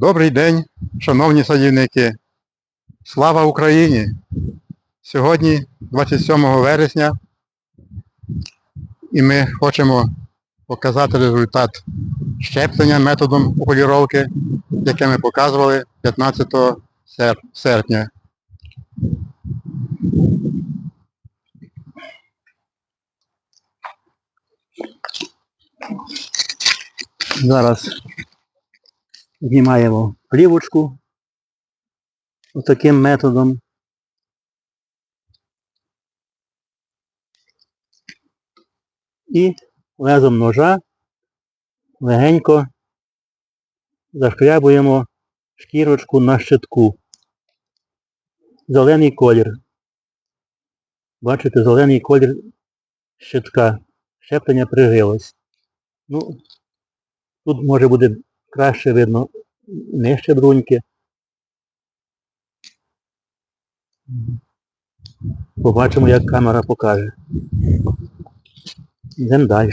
Добрий день, шановні садівники. Слава Україні! Сьогодні 27 вересня і ми хочемо показати результат щеплення методом окуліровки, яке ми показували 15 серпня. Зараз знімаємо плівочку таким методом. І лезом ножа легенько зашкрябуємо шкірочку на щитку. Зелений колір. Бачите, зелений колір щитка. Щеплення прижилось. Ну, тут може буде краще видно нижче бруньки. Побачимо, як камера покаже. Йдемо далі.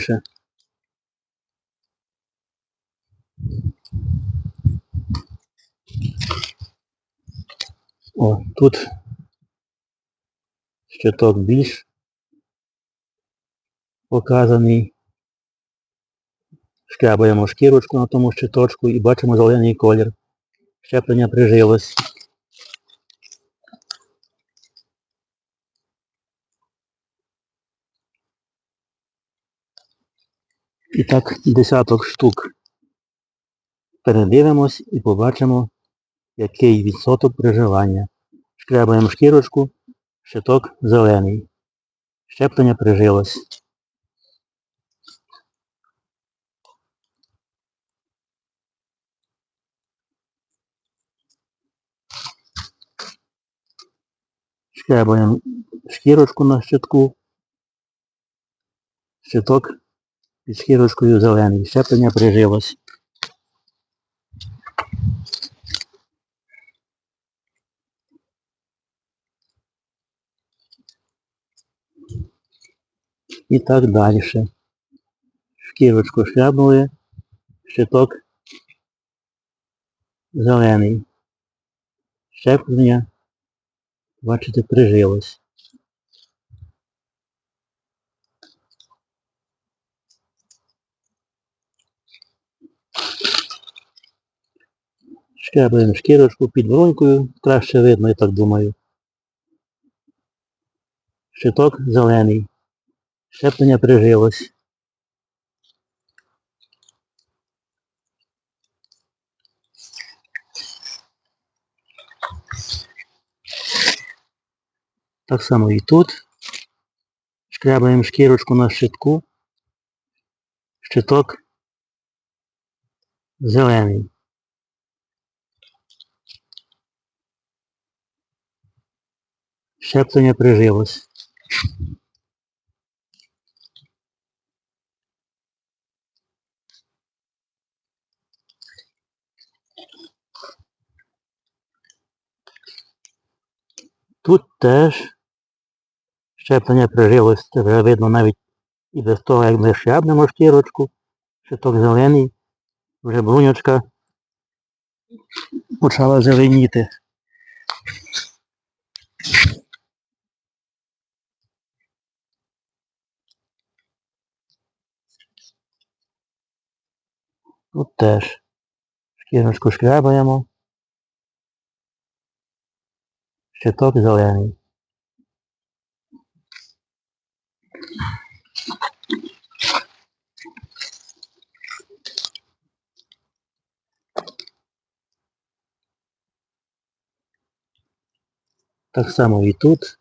О, тут щиток більш показаний. Шкрябаємо шкірочку на тому щиточку і бачимо зелений колір. Щеплення прижилось. І так десяток штук передивимось і побачимо, який відсоток приживання. Шкрябаємо шкірочку, щиток зелений. Щеплення прижилось. Шкрябаємо шкірочку на щитку. Щиток під шкірочкою зелений. Щеплення прижилось. І так далі. Шкірочку шляпнули, щиток зелений. Щеплення, бачите, прижилось. Шкрябаємо шкірочку під воронькою, краще видно, я так думаю. Щиток зелений. Щеплення прижилось. Так само і тут. Шкрябаємо шкірочку на щитку. Щиток зелений. Щеплення прижилось. Тут теж щеплення прижилось, це вже видно навіть і без того, як ми щебнемо шкірочку, щиток зелений, вже бруньочка почала зеленіти. Тут теж шкірочку шкрябаємо. Щиток зелений. Так само і тут.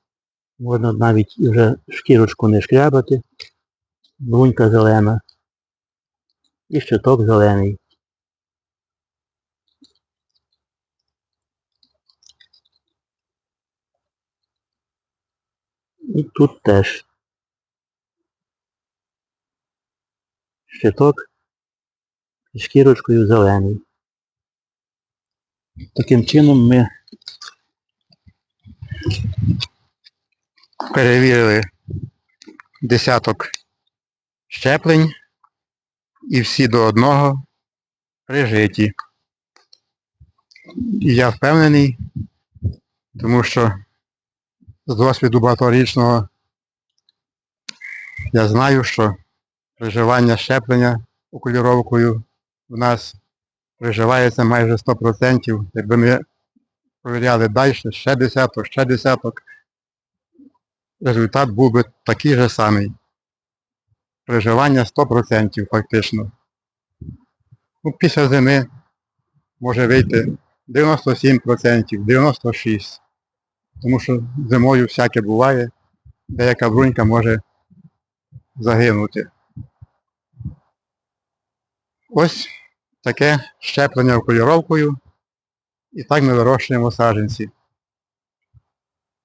Можна навіть вже шкірочку не шкрябати. Брунька зелена. І щиток зелений. І тут теж. Щиток з шкірочкою зелений. Таким чином ми перевірили десяток щеплень і всі до одного прижиті. І я впевнений, тому що з досвіду багаторічного я знаю, що приживання щеплення окуліровкою в нас приживається майже 100%. Якби ми провіряли далі, ще десяток, ще десяток, результат був би такий же самий. Приживання 100% фактично. Ну, після зими може вийти 97%, 96%. Тому що зимою всяке буває, деяка брунька може загинути. Ось таке щеплення окуліровкою. І так ми вирощуємо саджанці.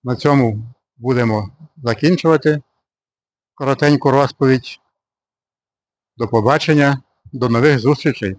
На цьому будемо закінчувати коротеньку розповідь. До побачення, до нових зустрічей!